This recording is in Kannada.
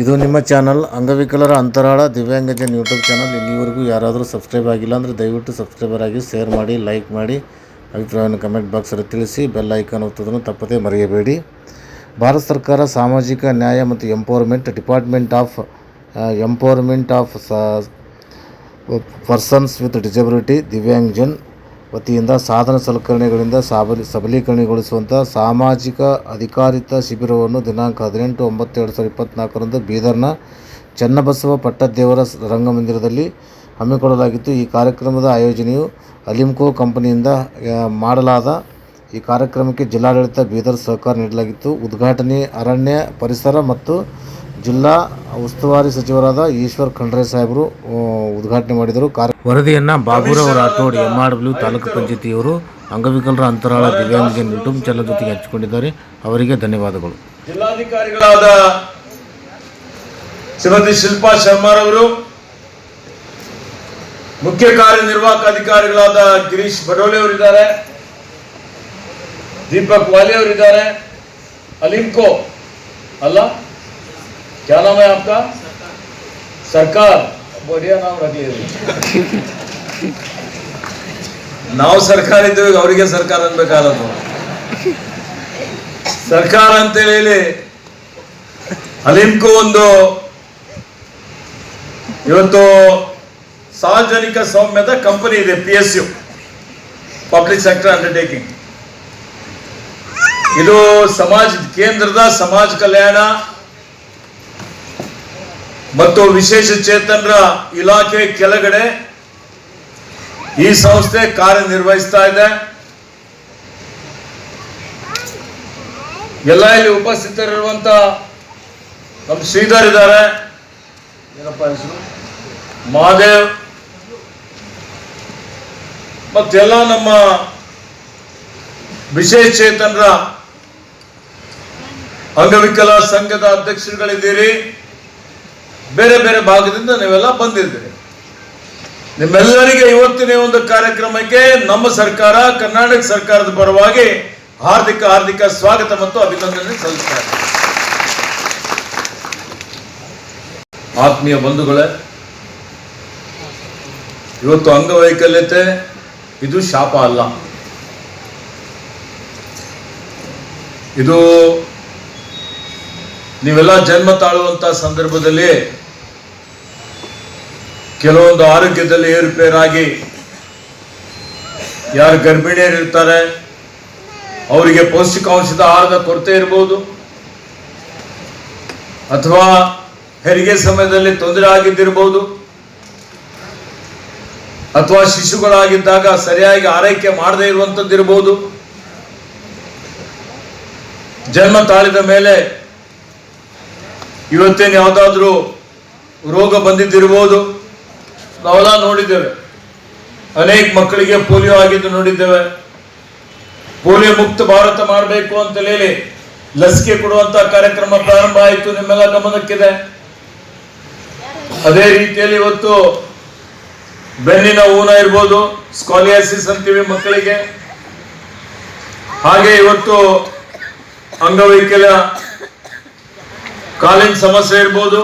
ಇದು ನಿಮ್ಮ ಚಾನಲ್ ಅಂಗವಿಕಲರ ಅಂತರಾಳ ದಿವ್ಯಾಂಗಜನ್ ಯೂಟ್ಯೂಬ್ ಚಾನಲ್. ಇಲ್ಲಿವರೆಗೂ ಯಾರಾದರೂ ಸಬ್ಸ್ಕ್ರೈಬ್ ಆಗಿಲ್ಲ ಅಂದರೆ ದಯವಿಟ್ಟು ಸಬ್ಸ್ಕ್ರೈಬರ್ ಆಗಿ ಶೇರ್ ಮಾಡಿ, ಲೈಕ್ ಮಾಡಿ, ಅಭಿಪ್ರಾಯವನ್ನು ಕಮೆಂಟ್ ಬಾಕ್ಸಲ್ಲಿ ತಿಳಿಸಿ, ಬೆಲ್ ಐಕಾನ್ ಒತ್ತೋದನ್ನು ತಪ್ಪದೇ ಮರೆಯಬೇಡಿ. ಭಾರತ ಸರ್ಕಾರ ಸಾಮಾಜಿಕ ನ್ಯಾಯ ಮತ್ತು empowerment department of empowerment of persons with disability Divyangjan ವತಿಯಿಂದ ಸಾಧನ ಸಲಕರಣೆಗಳಿಂದ ಸಾಬಲಿ ಸಬಲೀಕರಣಗೊಳಿಸುವಂಥ ಸಾಮಾಜಿಕ ಅಧಿಕಾರಿತ ಶಿಬಿರವನ್ನು ದಿನಾಂಕ ಹದಿನೆಂಟು ಒಂಬತ್ತು ಎರಡು ಸಾವಿರದ ಇಪ್ಪತ್ತ್ನಾಲ್ಕರಂದು ಬೀದರ್ನ ಚನ್ನಬಸವ ಪಟ್ಟದೇವರ ರಂಗಮಂದಿರದಲ್ಲಿ ಹಮ್ಮಿಕೊಳ್ಳಲಾಗಿತ್ತು. ಈ ಕಾರ್ಯಕ್ರಮದ ಆಯೋಜನೆಯು ಅಲಿಮ್ಕೋ ಕಂಪನಿಯಿಂದ ಮಾಡಲಾದ ಈ ಕಾರ್ಯಕ್ರಮಕ್ಕೆ ಜಿಲ್ಲಾಡಳಿತ ಬೀದರ್ ಸಹಕಾರ ನೀಡಲಾಗಿತ್ತು. ಉದ್ಘಾಟನೆ ಅರಣ್ಯ ಪರಿಸರ ಮತ್ತು ಜಿಲ್ಲಾ ಉಸ್ತುವಾರಿ ಸಚಿವರಾದ ಈಶ್ವರ್ ಖಂಡ್ರೆ ಸಾಹೇಬರು ಉದ್ಘಾಟನೆ ಮಾಡಿದರು. ವರದಿಯನ್ನ ವರದಿಯನ್ನು Baburao Atod M R W taluk ಪಂಚಾಯತಿಯವರು ಅಂಗವಿಕಲರ ಅಂತರಾಳ ದಿವ್ಯಾಂಗಜನ್ ಯೂಟ್ಯೂಬ್ ಚಾನಲ್ ಜೊತೆಗೆ ಹಂಚಿಕೊಂಡಿದ್ದಾರೆ. ಅವರಿಗೆ ಧನ್ಯವಾದಗಳು. ಜಿಲ್ಲಾಧಿಕಾರಿಗಳಾದ ಶ್ರೀಮತಿ ಶಿಲ್ಪಾ ಶರ್ಮಾರವರು ಮುಖ್ಯ ಕಾರ್ಯನಿರ್ವಾಹಕ ಅಧಿಕಾರಿಗಳಾದ ಗಿರೀಶ್ ಬಡೋಲೆ ಅವರಿದ್ದಾರೆ ದೀಪಕ್ ವಾಲಿ ಅವರಿದ್ದಾರೆ ಅಲಿಂಕೋ ಅಲ್ಲ? क्या नाम है आपका सरकार बढ़िया नाम रखिए ನಾವು ಸರ್ಕಾರ ಇದ್ದೇವೆ ಅವರಿಗೆ ಸರ್ಕಾರ ಅನ್ಬೇಕಾದದ್ದು ಸರ್ಕಾರ ಅಂತೇಳಿ ಹೇಳಿ ಅಲಿಮ್ಕೋ ಒಂದು ಇವತ್ತು ಸಾರ್ವಜನಿಕ ಸೌಮ್ಯದ ಕಂಪನಿ ಇದೆ P S U public sector undertaking ಇದು ಸಮಾಜ ಕೇಂದ್ರದ ಸಮಾಜ ಕಲ್ಯಾಣ ಮತ್ತು ವಿಶೇಷ ಚೇತನರ ಇಲಾಖೆ ಕೆಳಗಡೆ ಈ ಸಂಸ್ಥೆ ಕಾರ್ಯನಿರ್ವಹಿಸ್ತಾ ಇದೆ. ಎಲ್ಲ ಇಲ್ಲಿ ಉಪಸ್ಥಿತರಿರುವಂತ ನಮ್ಮ ಶ್ರೀಧರ್ ಇದ್ದಾರೆ. ಏನಪ್ಪ ಹೆಸರು? ಮಹಾದೇವ್. ಮತ್ತೆಲ್ಲ ನಮ್ಮ ವಿಶೇಷ ಚೇತನರ ಅಂಗವಿಕಲ ಸಂಘದ ಅಧ್ಯಕ್ಷರುಗಳಿದ್ದೀರಿ. ಬೇರೆ ಬೇರೆ ಭಾಗದಿಂದ ನೀವೆಲ್ಲ ಬಂದಿದ್ದೀರಿ. ನಿಮ್ಮೆಲ್ಲರಿಗೆ ಇವತ್ತಿನ ಒಂದು ಕಾರ್ಯಕ್ರಮಕ್ಕೆ ನಮ್ಮ ಸರ್ಕಾರ, ಕರ್ನಾಟಕ ಸರ್ಕಾರದ ಪರವಾಗಿ ಹಾರ್ದಿಕ ಹಾರ್ದಿಕ ಸ್ವಾಗತ ಮತ್ತು ಅಭಿನಂದನೆ ಸಲ್ಲಿಸ್ತಾರೆ. ಆತ್ಮೀಯ ಬಂಧುಗಳೇ, ಇವತ್ತು ಅಂಗವೈಕಲ್ಯತೆ, ಇದು ಶಾಪ ಅಲ್ಲ. ಇದು ನೀವೆಲ್ಲ ಜನ್ಮ ತಾಳುವಂತ ಸಂದರ್ಭದಲ್ಲಿ ಕೆಲವೊಂದು ಆರೋಗ್ಯದಲ್ಲಿ ಏರುಪೇರಾಗಿ ಯಾರು ಗರ್ಭಿಣಿಯರಿರ್ತಾರೆ ಅವರಿಗೆ ಪೌಷ್ಟಿಕಾಂಶದ ಆಹಾರದ ಕೊರತೆ ಇರಬಹುದು ಅಥವಾ ಹೆರಿಗೆ ಸಮಯದಲ್ಲಿ ತೊಂದರೆ ಆಗಿದ್ದಿರ್ಬೋದು. ಅಥವಾ ಶಿಶುಗಳಾಗಿದ್ದಾಗ ಸರಿಯಾಗಿ ಆರೈಕೆ ಮಾಡದೇ ಇರುವಂತದ್ದಿರಬಹುದು ಜನ್ಮ ತಾಳಿದ ಮೇಲೆ ಇವತ್ತೇನು ಯಾವುದಾದ್ರೂ ರೋಗ ಬಂದಿದ್ದಿರಬಹುದು ನಾವೆಲ್ಲ ನೋಡಿದ್ದೇವೆ. ಅನೇಕ ಮಕ್ಕಳಿಗೆ ಪೋಲಿಯೋ ಆಗಿದ್ದು ನೋಡಿದ್ದೇವೆ. ಪೋಲಿಯೋ ಮುಕ್ತ ಭಾರತ ಮಾಡಬೇಕು ಅಂತ ಹೇಳಿ ಲಸಿಕೆ ಕೊಡುವಂತ ಕಾರ್ಯಕ್ರಮ ಪ್ರಾರಂಭ ಆಯಿತು. ನಿಮ್ಮೆಲ್ಲ ಗಮನಕ್ಕಿದೆ. ಅದೇ ರೀತಿಯಲ್ಲಿ ಇವತ್ತು ಬೆನ್ನಿನ ಊನ ಇರ್ಬೋದು, ಸ್ಕಾಲಿಯಾಸಿಸ್ ಅಂತೀವಿ ಮಕ್ಕಳಿಗೆ. ಹಾಗೆ ಇವತ್ತು ಅಂಗವೈಕಲ್ಯ, ಕಾಲಿನ ಸಮಸ್ಯೆ ಇರ್ಬೋದು.